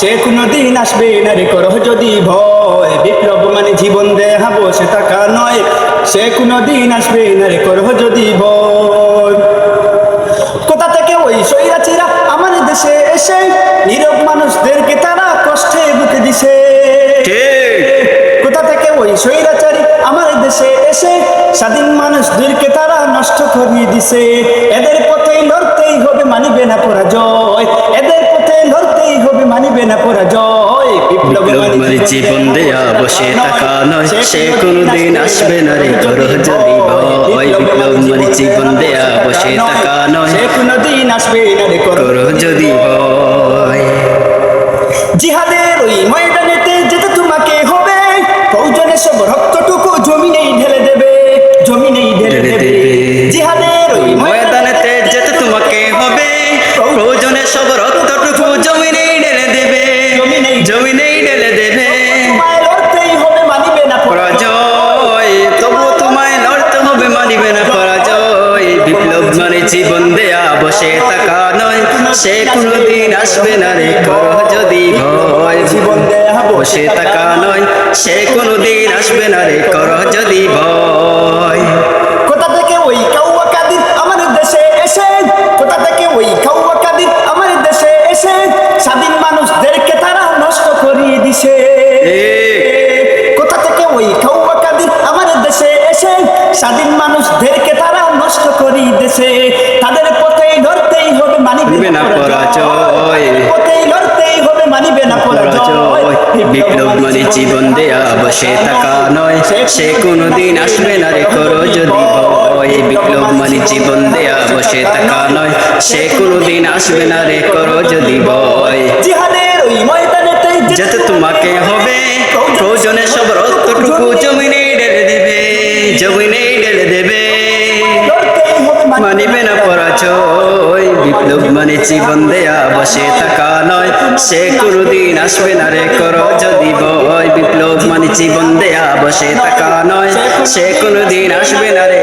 সে কোনো দিন আসবে নারী করহ যদি ভয়। বিপ্লব মানে জীবন দেয়া বসে থাকা নয়। সে কোনো দিন আসবে নারী করহ যদি ভয়। কোথা থেকে ওই সৈরাচিরা আমার দেশে এসে নীরব মানুষদেরকে তারা কষ্টে বুকে দিছে? কোথা থেকে ওই স্বৈরাচারী আমার দেশে এসে স্বাধীন মানুষদেরকে তারা নষ্ট করিয়ে দিছে? এদের পথে লড়তেই হবে মানিবে না পরাজয়। এদের লড়তেই হবে মানিবে না পরাজয়। বিপ্লব মানে জীবন দেয়া বসে থাকা নয় সে কোনোদিন আসবে না রে করো যদি ভয় বিপ্লব মানে জীবন দেয়া বসে থাকা নয়। সে কোনোদিন আসবে না রে করো যদি ভয় জিহাদের ওই ময়দানেতে যেতে তোমাকে হবে। প্রয়োজনে সব প্রয়োজনে সব রক্তটুকু জমিনেই ঢেলে দেবে। জমিনেই ঢেলে দেবে। পরাজয়, তবু তোমায় লড়তে মানিবে না পরাজয়। বিপ্লব মানে জীবন দেয়া, বসে থাকা নয়। সে কোনোদিন আসবে না রে, করো যদি ভয়। জীবন দেয়া বসে থাকা নয়, সে কোনোদিন আসবে না রে, করো যদি ভয়। মানুষদেরকে তারা নষ্ট করিয়ে দিছে। কোথা থেকে ওই কাদির আমার দেশে এসে স্বাধীন মানুষদেরকে তারা নষ্ট করিয়ে দিছে। তাদের পথেই লড়তেই হবে মানিবে না পরাজয়। পথেই লড়তেই হবে মানিবে না পরাজয়। বিপ্লব মানে জীবন দেয়া বসে থাকা নয়। সে কোনোদিন আসবে না রে করো যদি ভয়। বিপ্লব মানে জীবন দেয়া বসে থাকা নয়। সে কোনোদিন আসবে না রে করো যদি ভয়। যেতে তোমাকে হবে। প্রয়োজনে সব রক্তটুকু জমিনে ঢেলে দেবে, জমিনে ঢেলে দেবে। মানিবে না পরাজয়, বিপ্লব মানে জীবন দেয়া, বসে থাকা নয়। সে কোনোদিন আসবে না রে করো যদি ভয়। বিপ্লব মানে জীবন দেয়া, বসে থাকা নয়। সে কোনোদিন আসবে না রে